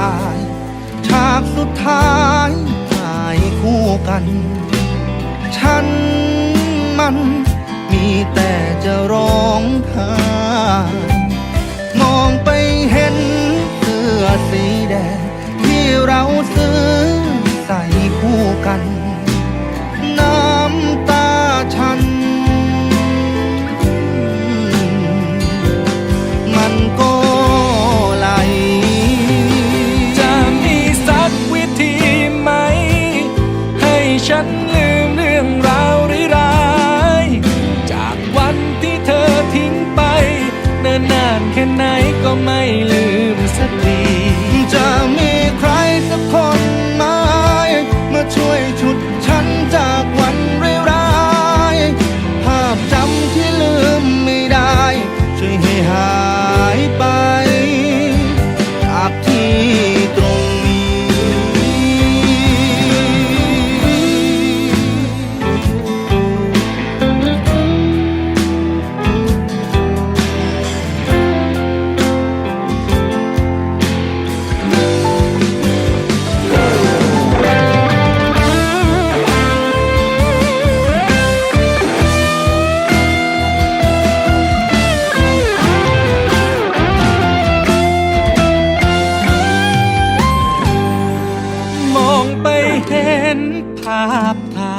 ถ่ายฉากสุดท้ายถ่ายคู่กัน ฉันมันมีแต่จะร้องไห้ นานแค่ไหนก็ไม่ลืมสักทีจะมีใครสักคนไหมมาช่วยชุดฉันจะ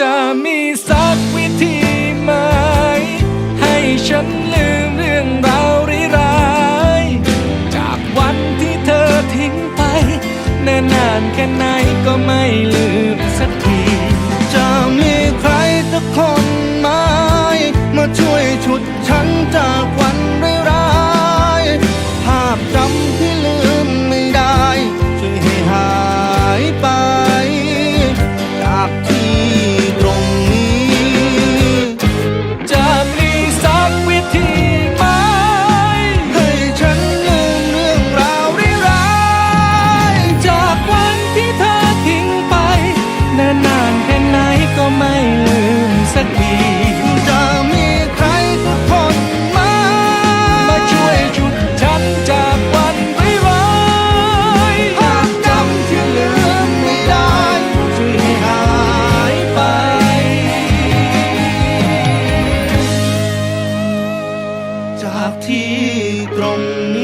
จะมีสักวิธีไหม ให้ฉันลืมเรื่องราวร้ายจากวันที่เธอทิ้งไปแน่นานแค่ไหน ที่ตรงนี้